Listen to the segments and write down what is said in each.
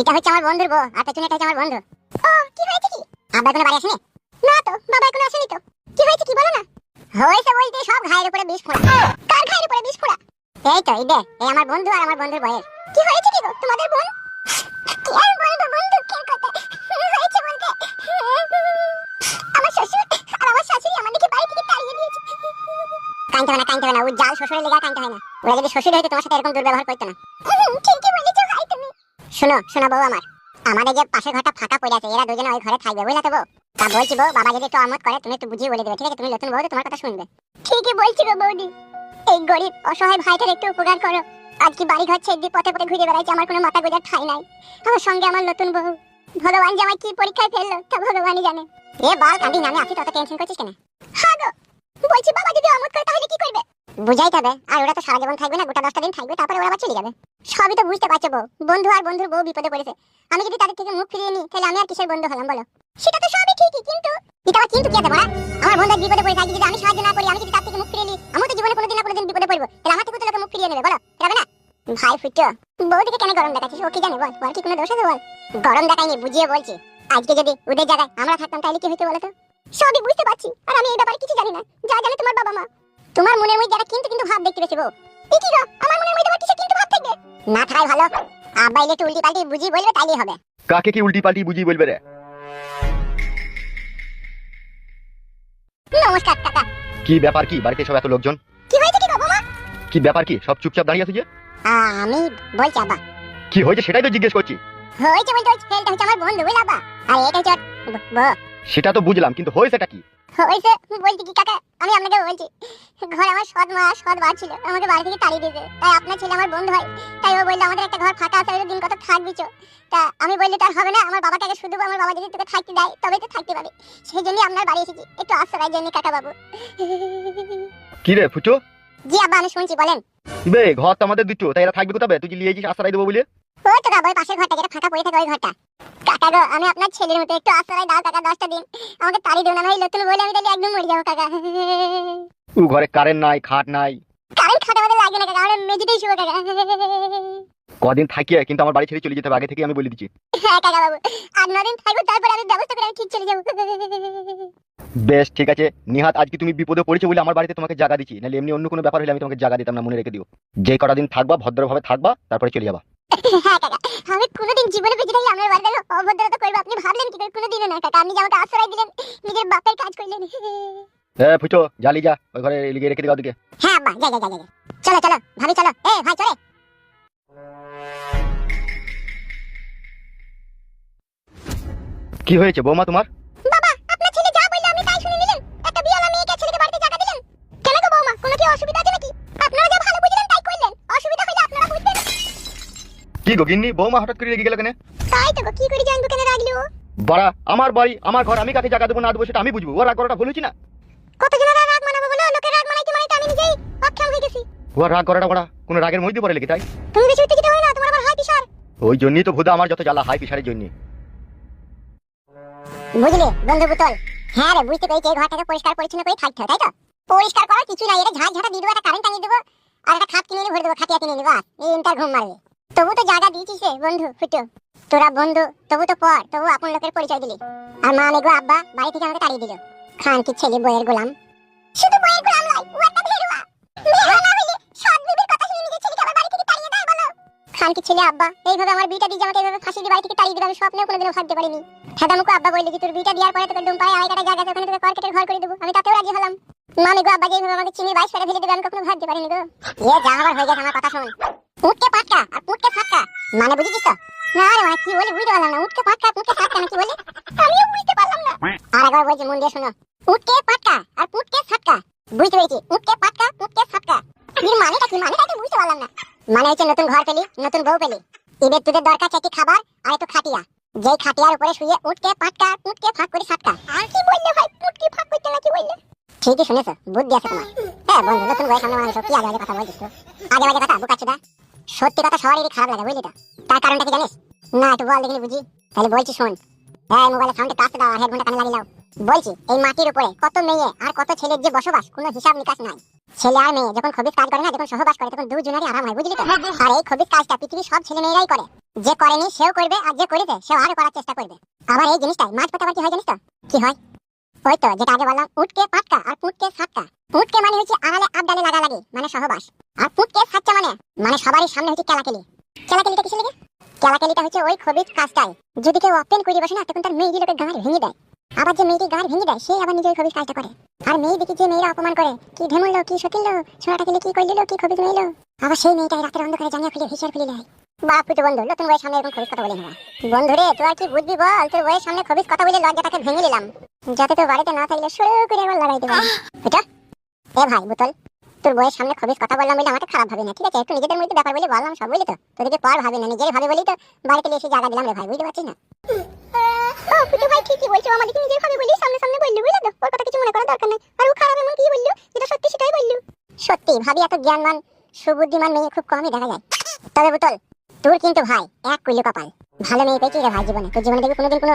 এটা হচ্ছে আমার বন্ধুর বউ, আর পেছনে এটা আমার বন্ধু। ও, কি হয়েছে কি? আব্বা কোনো বাড়ি আসেনি? না তো, বাবা এখনও আসেনি তো। কি হয়েছে কি বলো না? হয়েছে বলতে সব ঘায়ের উপরে বিষ ফোড়া। কার ঘায়ের উপরে বিষ ফোড়া? এই তো, এই দে, এই আমার বন্ধু আর আমার বন্ধুর বয়ের কি হয়েছে কি গো, তোমাদের বোন? কি আর বলব বন্ধুকের কথা? হয়েছে বলতে। আমার শ্বশুর আর আমার শাশুড়ি আমাদেরকে বাড়ি থেকে তাড়িয়ে দিয়েছে। কানতে হয় না কানতে হয় না ওই জাল শ্বশুরের লেগে কানতে হয় না। ওরা যদি শ্বশুর হইতো তোমার সাথে এরকম দুর্ব্যবহার করতো না। শোনো শোনো বউ আমার। আমাদের যে পাশের ঘরটা ফাঁকা পড়ে আছে, এরা দুজনে ওই ঘরে থাকবে, বুঝলে তো বউ? তা বলছি বউ, বাবা যদি একটু আমত করে, তুমি একটু বুঝিয়ে বলে দেবে, ঠিক আছে? তুমি নতুন বউ তোমার কথা শুনবে। ঠিকই বলছি গো বৌদি। এই গরিব, অসহায় ভাইটার একটু উপকার করো। আজকে বাড়ি ঘর ছেড়ে দিয়ে পথে পথে ঘুরে বেড়াইছে, আমার কোনো মাথা গোজার ঠাই নাই। আমার সঙ্গে আমার নতুন বউ। ভগবান যে আমার কি পরীক্ষায় ফেলল, তা ভগবানই জানে। এ বাল কাঁদি নামে আসি তত টেনশন করছিস কেন? হ্যাঁ গো, বলছি বাবা যদি আমত করে, তাহলে কি করবে? বুঝাইতে হবে আর ওরা তো সারা জীবন থাকবে না, গোটা দশটা দিন থাকবে, তারপরে ওরা চলে যাবে। সবই তো বুঝতে পারছ বউ। বন্ধু আর বন্ধুর বউ বিপদে পড়েছে। আমি যদি তাদের থেকে মুখ ফিরিয়ে নিই, তাহলে আমি আর কিসের বন্ধু হলাম বলো? সেটা তো সবই ঠিকই, কিন্তু এটা আবার কিন্তু কি আছে বড়া আমার বন্ধু বিপদে পড়ে থাকে যদি আমি সাহায্য না করি, আমি যদি তার থেকে মুখ ফিরিয়ে নিই আমি তো জীবনে কোনোদিন না কোনোদিন বিপদে পড়ব। তাহলে আমার থেকে তো লোকে মুখ ফিরিয়ে নেবে, বলো? যাবে না? ভাই ফুটো বউদিকে কেন গরম দেখাচ্ছিস? ও কি জানে বল? ওর কি কোনো দোষ আছে বল? গরম দেখাইনি, বুঝিয়ে বলছি। আজকে যদি ওদের জায়গায় আমরা থাকতাম, তাহলে কি হতো বলো তো? সবই বুঝতে পারছি। আর আমি এই ব্যাপারে কিছু জানি না। যা জানে তোমার বাবা মা। তোমার মনের মধ্যে যারা কিন্তু কিন্তু ভাব দেখতে বউ। এ কি গো? আমার মনের মধ্যে আবার কিসের কিন্তু ভাব থাকবে? না থাকাই ভালো। আব্বা একটু উল্টি পাল্টি বুঝিয়ে বলবে তাইলেই হবে। কাকে কি উল্টি পাল্টি বুঝিয়ে বলবে রে? নমস্কার কাকা। কি ব্যাপার কি? বাড়িতে সব এত লোকজন? কি হয়েছে কি গো বাবা কি ব্যাপার কি? সব চুপচাপ দাঁড়িয়ে আছে যে? আমি বলছি আব্বা। কি হয়েছে সেটাই তো জিজ্ঞেস করছি। হয়েছে বলতে ওই ছেলেটা হচ্ছে আমার বন্ধু বুঝলে আব্বা? আর এটা হচ্ছে সেটা তো বুঝলাম কিন্তু হয়েছেটা কি? হয়েছে বলছি কি কাকা? আমি আপনাকে বলছি ঘরে আমার সৎ মা সৎ বার ছিল আমাকে বাড়ি থেকে তাড়িয়ে দিয়েছে। তাই আপনার ছেলে আমার বন্ধু হয়। তাই ও বলল আমাদের একটা ঘর ফাঁকা আছে দিন কত থাকবি চো। তা আমি বললি তার হবে না আমার বাবাটাকে শুধু আমার বাবা যদি তোকে থাকতে দেয় তবে তো থাকতে পাবে। সেই জন্যই আপনার বাড়ি এসেছি। একটু আশ্রয়ের জন্য কাকা বাবু। কি রে ফুচো? জি আব্বা আমি শুনছি বলেন। বে ঘর তো আমাদের দিচ্ছ তাই এরা থাকবে কোথাবে? তুই লিয়ে গিয়েছিস আশ্রয় দেবো বলে? ওই তো কাকা ওই পাশের ঘরটা যেটা ফাঁকা পড়ে থাকে ওই ঘরটা। কাকা গো আমি আপনার ছেলের মতো একটু আশ্রয় দাও কাকা দশটা দিন। আমাকে তাড়িয়ে দেবো ভাই নতুন বলে আমি তাহলে একদম মরে যাব কাকা। ও ঘরে কারেন্ট নাই খাট নাই। কারেন্ট খাটা আমাদের লাগবে না কাকা আমরা মেঝেতেই শুবো কাকা। কদিন থাকিয়ে কিন্তু আমার বাড়ি ছেড়ে চলে যেতে হবে আগে থেকে আমি বলে দিচ্ছি। হ্যাঁ কাকা বাবু। আর নদিন থাকব তারপরে আমি ব্যবস্থা করে আমি ঠিক চলে যাব। বেশ ঠিক আছে। নিহাত আজকে তুমি বিপদে পড়েছো বলে আমার বাড়িতে তোমাকে জায়গা দিচ্ছি। নাহলে এমনি অন্য কোনো ব্যাপার হলে আমি তোমাকে জায়গা দিতাম না মনে রেখে দিও। যে কটা দিন থাকবা ভদ্রভাবে থাকবা তারপরে চলে যাবা। হ্যাঁ কাকা আমি কোনোদিন জীবনে বেঁচে আপনার বাড়িতে অভদ্রতা করব আপনি ভাবলেন কি করে? কোনোদিনও না কাকা। আপনি যে আমাকে আশ্রয় দিলেন নিজের বাপের কাজ করলেন। এ জালি যা ওই ঘরে লিগে রেখে দিকে হ্যাঁ আব্বা যা যা যা যা। চলো চলো ভাবি চলো। এ ভাই চলে। কি হয়েছে বৌমা তোমার? কি গো গিন্নি বৌমা হঠাৎ করে রেগে গেল কেন? তাই তো গো, কি করে জানব কেন রাগলো? বাড়া আমার বাড়ি আমার ঘর আমি কাকে জায়গা দেবো না দেবো সেটা আমি বুঝব। ওর করাটা ভুল হয়েছি না? কত জনের রাগ মানাবো বলো? লোকের রাগ মানাইতে মানাইতে আমি নিজেই অক্ষম হয়ে গেছি। ওর রাগ করাটা বড়া কোনো রাগের মধ্যে পড়ে লেগে তাই। তুমি বেশি উত্তেজিত হয় না তোমার আবার হাই প্রেশার ওই জন্যই তো ভুদা আমার যত জ্বালা হাই প্রেশারের জন্য বুঝলে বন্ধু পুতল হ্যাঁ রে বুঝতে পেরেছি এই ঘরটাকে পরিষ্কার পরিচ্ছন্ন করে থাকতে হবে তাই তো? পরিষ্কার করার কিছু নাই এটা ঝাঁট ঝাঁটা দিয়ে দেবো একটা কারেন্ট টাঙিয়ে দেবো আর একটা খাট কিনে এনে ভরে দেবো খাটিয়া কিনে নেব বাস এই ইন্টার ঘুম মারবে। তবু তো জায়গা দিয়েছিস বন্ধু ফুটো। তোরা বন্ধু তবু তো পর তবু আপন লোকের পরিচয় দিলি। আর মা মেগো আব্বা বাড়ি থেকে আমাকে তাড়িয়ে দিল। খান কি ছেলে বইয়ের গোলাম। শুধু বইয়ের গোলাম নয় ও একটা ভেরুয়া ভেরুয়া না হলে সৎ বিবির কথা শুনে নিজের ছেলেকে আবার বাড়ি থেকে তাড়িয়ে দেয় বলো। খান কি ছেলে আব্বা এইভাবে আমার বিটা দিয়ে আমাকে এইভাবে ফাঁসি দিয়ে বাড়ি থেকে তাড়িয়ে দিবে আমি স্বপ্নেও কোনোদিনও ভাবতে পারিনি। সাদামুখো আব্বা বললি যে তোর বিটা দেওয়ার পরে তোকে ডুম পায়ে আড়াই কাটা জায়গা আছে, ওখানে তোকে কর্কেটের ঘর করে দেবো। আমি তাতেও রাজি হলাম। মামি গো, আব্বা যেভাবে আমাকে চিনি বাইশ ফেলে ফেলে দেবে, আমি কখনো ভাবতে পারিনি গো। এ যা হবার হয়ে গেছে আমার কথা শোন। উঠকে পাটকা, আর পুটকে ফাটকা। মানে বুঝেছিস তো? না রে মানে কি বলি বুঝতে পারলাম না। উঠকে পাটকা পুটকে ফাটকা না কি বলি? আমিও বুঝতে পারলাম না। আর একবার বলছি, মন দিয়ে শোনো। উঠকে পাটকা, আর পুটকে ফাটকা। বুঝতে পেরেছি? উঠকে পাটকা পুটকে ফাটকা। এর মানেটা কি? মানেটা কি বুঝতে পারলাম না। মানে হচ্ছে নতুন ঘর পেলি, নতুন বউ পেলি। এদের তোদের দরকার চারটি খাবার আর একটু খাটিয়া। যেই খাটিয়ার উপরে শুয়ে উঠকে পাটকা পুটকে ফাঁক করে সাটকা আর কি বললে ভাই? পুটকে ফাঁক করতে নাকি বললে। ঠিকই শুনেছো, বুদ্ধি আছে তোমার। হ্যাঁ বন্ধু, নতুন বয়স সামনে মানুষ, কি আগে আগে কথা বলছিস আগে আগে কথা বুকাচ্ছুদা সত্যি কথা সবারই খারাপ লাগে, বুঝলি তো? তার কারণটা কি জানিস? না, একটু বল দেখিনি বুঝি। তাহলে বলছি শোন। হ্যাঁ মোবাইলের সাউন্ডে কাছে দাও, আর হেডফোনটা কানে লাগিয়ে দাও। বলছি, এই মাটির উপরে কত মেয়ে আর কত ছেলের যে বসবাস, কোনো হিসাব নিকাশ নাই। ছেলে আর মেয়ে যখন খবিস কাজ করে না, যখন সহবাস করে, তখন দুজনেরই আরাম হয়, বুঝলি তো? আর এই খবিস কাজটা পৃথিবীর সব ছেলে মেয়েরাই করে। যে করেনি, সেও করবে, আর যে করেছে, সেও আরও করার চেষ্টা করবে। আবার এই জিনিসটাই মাছ আবার কি হয়, জানিস তো? কি হয়? ওই তো যেটা আগে বললাম, উটকে পাটকা আর পুটকে সাতকা পুটকে মানে হচ্ছে আড়ালে আবডালে লাগালাগি মানে সহবাস। আর পুটকে সাতটা মানে? মানে সবারই সামনে হচ্ছে কেলাকেলি। কেলাকেলিটা কিসে লাগে? কেলাকেলিটা হচ্ছে ওই খবিস কাজটাই। যদি কেউ ওপেন করে বসে না, তখন তার মেয়েটি লোকের গাঁড় ভেঙে দেয়। আবার যে মেয়েটি গাঁড় ভেঙে দেয় সেই আবার নিজের খবিস কাজটা করে। আর মেয়ে দেখি যে মেয়েরা অপমান করে, কি ঢেমুললো কি সকিললো ছোড়াটা খেলে কি করলিলো কি খবিস মেয়েলো। আবার সেই মেয়েটাই রাতের অন্ধকারে জানিয়ে খুলে হিসার খুলে নেয় বন্ধু নতুন বইয়ের সামনে এরকম খবিস কথা বলে না। কি বুঝবি বল? তোর বইয়ের সামনে খবিস কথা বলে লজ্জাটাকে ভেঙে নিলাম যাতে তোর বাড়িতে না থাকলে শুরু করে একবার লাগাই দেবে। এটা এ ভাই বুতল তোর বইয়ের সামনে খবিস কথা বললাম বলে আমাকে খারাপ ভাবি না ঠিক আছে? একটু নিজেদের মধ্যে ব্যাপার বলে বললাম সব বলি তো? তোদেরকে পর ভাবি না নিজের ভাবে বলি তো বাড়িতে এসে জায়গা দিলাম রে ভাই বুঝতে পারছিস না? ভাই ঠিকই বলছো আমাদেরকে নিজের ভাবে বলি সামনে সামনে বললি বুঝলে তো? ওর কথা কিছু মনে করার দরকার নেই। আর ও খারাপ এমন কি বলল? যেটা সত্যি সেটাই বলল। সত্যি ভাবি এত জ্ঞানমান সুবুদ্ধিমান মেয়ে খুব কমই দেখা যায়। তবে বুতল তোর কিন্তু ভাই, এক কইলো কপাল। ভালো মেয়ে পেয়েছি রে ভাই জীবনে। তোর জীবনে দেখবি কোনোদিন কোনো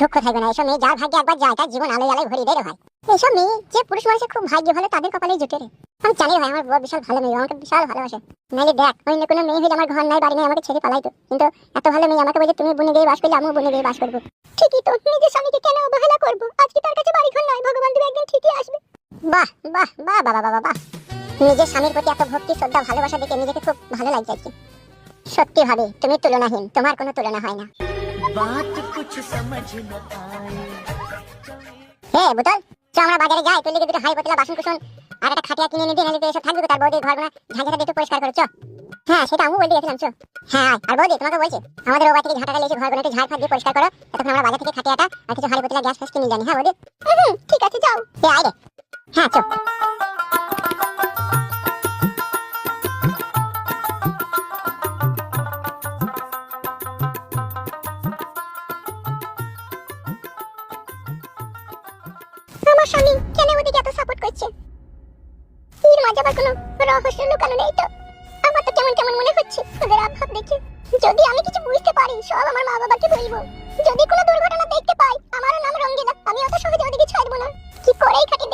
দুঃখ থাকবে না। এসব মেয়ে যার ভাগ্যে একবার যায়, তার জীবন আলোয় আলোয় ভরিয়ে দেয় রে ভাই। এসব মেয়ে যে পুরুষ মানুষের খুব ভাগ্য ভালো, তাদের কপালেই জুটে রে। আমি জানি ভাই, আমার বউ বিশাল ভালো মেয়ে আমাকে বিশাল ভালোবাসে। নাইলে দেখ, অন্য কোনো মেয়ে হলে আমার ঘর নাই, বাড়ি নাই, আমাকে ছেড়ে পালাইতো কিন্তু এত ভালো মেয়ে আমাকে বলে তুমি বনে গিয়ে বাস করলে, আমিও বনে গিয়ে বাস করব। ঠিকই তো, নিজের স্বামীকে কেন অবহেলা করব? আজকে তার কাছে বাড়ি ঘর নাই, ভগবান দেবে একদিন ঠিকই আসবে। বাহ বাহ বাহ বাবা বাবা বাহ। নিজের স্বামীর প্রতি এত ভক্তি, শ্রদ্ধা, ভালোবাসা দেখে নিজেকে খুব ভালো লাগছে আজকে। সত্যি ভাবে তুমি তুলনাহীন তোমার কোনো তুলনা হয় না। হে বুতল চ আমরা বাজারে যাই দুটো হাই বাসন কুসন আর একটা খাটিয়া কিনে নিবি নাহলে এসব তার বৌদি ঘর একটু পরিষ্কার করো চ। হ্যাঁ সেটা আমি বলতে গেছিলাম চ। হ্যাঁ আর বৌদি তোমাকে বলছি আমাদের থেকে ঘর একটু ঝাড় ফাঁক দিয়ে পরিষ্কার করো তখন আমরা বাজার থেকে খাটিয়াটা আর কিছু গ্যাস ফ্যাস কিনে জানি হ্যাঁ বৌদি? ঠিক আছে যাও হে হ্যাঁ চ। আমার স্বামী কেন ওদিকে এত সাপোর্ট করছে? এর মাঝে কোনো রহস্য লুকানো নেই তো? আমার তো কেমন কেমন মনে হচ্ছে ওদের আভাব দেখে। যদি আমি কিছু বুঝতে পারি, সব আমার মা বাবাকে বলব। যদি কোনো দুর্ঘটনা দেখতে পাই, আমার নাম রঙ্গিলা। আমি অত সহজে ওদিকে ছাড়বো না। কি করেই খাটি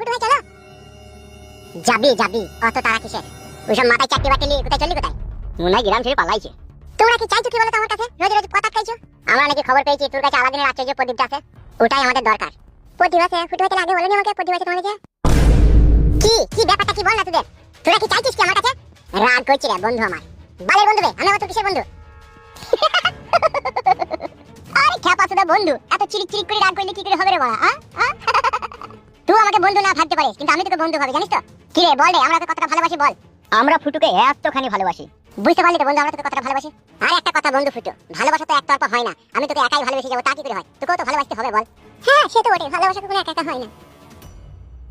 কেন ভাই চলো। যাবি যাবি। অত তারা কিসের? ওইসব মাথায় চাকরি বাকরি নিয়ে কোথায় চললি কোথায়? মনে হয় গ্রাম ছেড়ে পালাইছে। তোমরা কি চাইছো কি বলো আমার কাছে? রোজ রোজ কথা খাইছো? আমরা নাকি খবর পেয়েছি তোর কাছে আলাদিনের আশ্চর্য প্রদীপটা আছে ওটাই আমাদের দরকার। প্রদীপ আছে ফুটু ভাই আগে বলেনি আমাকে প্রদীপ আছে তোমার কাছে কি কি ব্যাপারটা, কি বল না তোদের? তোরা কি চাইছিস কি আমার কাছে? রাগ করছি রে, বন্ধু আমার। বালের বন্ধু রে, আমি আবার তোর কিসের বন্ধু? আরে খ্যাপা সুদা বন্ধু। এত চিরিক চিরিক করে রাগ করলে কি করে হবে রে বাড়া আ? তুই আমাকে বন্ধু না ভাবতে পারিস কিন্তু আমি তোকে বন্ধু ভাবি জানিস তো? কি রে বল রে আমরা তোকে কতটা ভালোবাসি বল। আমরা ফুটুকে এতখানি ভালোবাসি। বুঝতে পারলি তো বন্ধু আমরা তোকে কতটা ভালোবাসি? আর একটা কথা বন্ধু ফুটু ভালোবাসা তো একতরফা হয় না। আমি তোকে একাই ভালোবেসে যাব তা কি করে হয়? তোকেও তো ভালোবাসতে হবে বল। হ্যাঁ সে তো বটে ভালোবাসা কোনো একা একা হয় না।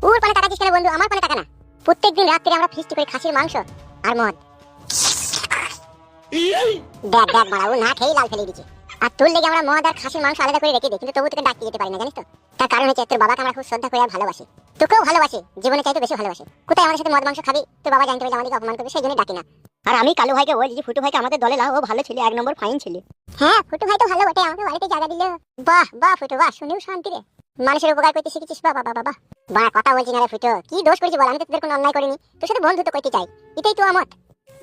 ওর পানে টাকা দিস কেন বন্ধু? আমার পানে টাকা না। প্রত্যেকদিন রাত্রে আমরা ফিস্টি করি খাসির মাংস আর মদ। দেখ দেখ মারা ও না খেয়েই লাল ফেলে দিচ্ছে আর তোর লেগে আমরা মদ আর খাসির মাংস আলাদা করে রেখে দিই কিন্তু তবু তোকে ডাকতে যেতে পারি না জানিস তো? তার কারণ হচ্ছে তোর বাবাকে আমরা খুব শ্রদ্ধা করে আর ভালোবাসি। তোকেও ভালোবাসি জীবনে চাইতে বেশি ভালোবাসি। কোথায় আমাদের সাথে মদ মাংস খাবি? তোর বাবা জানতে পারলে আমাদেরকে অপমান করবে সেই জন্য ডাকি না। আর আমি কালু ভাইকে বলছি যে ফুটু ভাইকে আমাদের দলে লাও ও ভালো ছেলে এক নম্বর ফাইন ছেলে। হ্যাঁ ফুটু ভাই তো ভালো বটে আমাকে বাড়িতে জায়গা দিল। বাহ বাহ ফুটু বাহ শুনেও শান্তি রে। মানুষের উপকার করতে শিখেছিস বাবা বাবা বাবা বা কথা বলছি না রে ফুটু কি দোষ করেছি বল? আমি তো তোদের কোনো অন্যায় করিনি। তোর সাথে বন্ধুত্ব করতে চাই এটাই তো আমার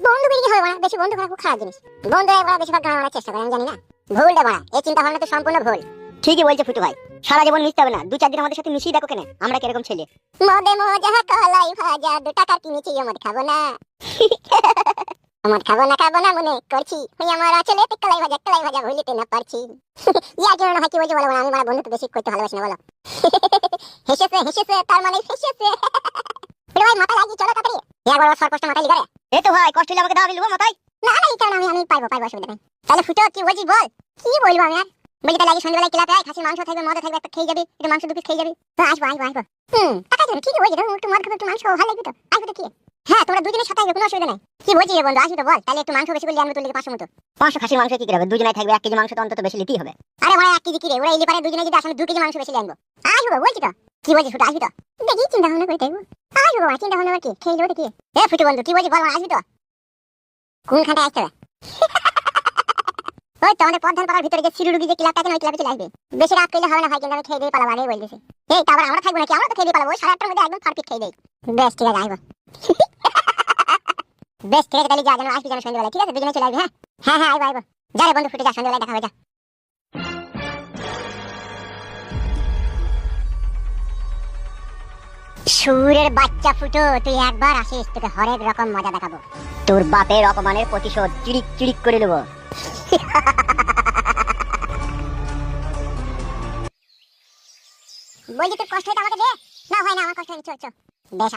বন্ধু বেরিয়ে হবে না বেশি বন্ধু করা খুব খারাপ জিনিস। বন্ধু বেশিরভাগ গান চেষ্টা করে আমি জানি না। ভুলটা বাড়া এই চিন্তা ভাবনা তো সম্পূর্ণ ভুল। ঠিকই বলছে ফুটু ভাই সারা জীবন মিশতে হবে না দু চার দিন আমাদের সাথে মিশিয়ে দেখো কেন আমরা কীরকম ছেলে। মদে মজা কলাই ভাজা দু টাকার কিনেছি মদ খাব না। মদ খাব না খাব না মনে করছি ওই আমার আছে কলাই ভাজা কলাই ভাজা ভুলিতে না পারছি। ইয়ার জন্য হয় কি বলছি বলো আমি মানে বন্ধু বেশি করতে ভালোবাসি না বলো। হেসেছে হেসেছে তার মানে ফুটু ভাই মাথা লাগিয়ে চলো তাড়াতাড়ি। একবার ওর সরকষ্ট মাথায় লিগারে এই তো ভাই কষ্ট হলে আমাকে দাও আমি লুবো মাথায়। না না এই কারণে আমি আমি পারব পারব অসুবিধা নেই। তাহলে ফুটো কি বলছিস বল? কি বলব আমি আর? বলছি তাহলে আগে সন্ধ্যাবেলায় ক্লাবে আয় খাসির মাংস থাকবে মদ থাকবে একটা খেয়ে যাবি একটু মাংস দু পিস খেয়ে যাবি। তো আসব আসব আসব। হুম টাকা যাবে? ঠিকই বলছি একটু মদ খাব একটু মাংস ভালো লাগবে তো। আসব তো কি? হ্যাঁ তোমরা দুজনে সাথে আসবে কোনো অসুবিধা নাই। কি বলছিস রে বন্ধু? আসবি তো বল। তাহলে একটু মাংস বেশি করলে আনব তোর লিগে পাঁচশো মতো। পাঁচশো খাসির মাংস কি হবে দুজনে থাকবে এক কেজি মাংস তো অন্তত বেশি নিতেই হবে। আরে ভাই এক কেজি কি রে? ওরা ইলি পারে দুজনে যদি আসলে দু কেজি মাংস বেশি আনব আসব। বলছি তো। কি বলছি ফুটু? আসবি তো। দেখি চিন্তা ভাবনা করে দেখব। আসব চিন্তা ভাবনা করে কি? খেয়ে যাব দেখি এ ফুটু বন্ধু কি বলছি বল আসবি তো। কোনখানটা আসতে হবে। ওই তো আমাদের প্রধান পাড়ার ভিতরে যে সিরুডুগি যে ক্লাবটা আছে ওই ক্লাবে চলে আসবে। বেশি রাত করলে হবে না ভাই, কিন্তু খেয়ে দিয়ে পালাবো আগে বলতেছি। এই তারপর আমরা থাকব নাকি? আমরা তো খেয়ে দিয়ে পালাবো। ওই সাড়ে আটটার মধ্যে একদম পারফেক্ট খেয়ে দেই। বেশ, ঠিক আছে আসব বেশ, ঠিক আছে, তাহলে যা, যেন আসবি, যেন সন্ধ্যেবেলা ঠিক আছে? দুজনে চলে আসবি হ্যাঁ? হ্যাঁ হ্যাঁ আসব আসব যা বন্ধু, ফুটে যা সন্ধ্যেবেলায় দেখা হয়ে যা। সুরের বাচ্চা ফুটো, তুই একবার আসিস, তোকে হরেক রকম মজা দেখাবো। তোর বাপের অপমানের প্রতিশোধ চিড়িক চিড়িক করে নেব। বলছি, তোর কষ্ট হয়তো আমাকে দে? না, হয় না, আমার কষ্ট হয়নি চো চো বেশ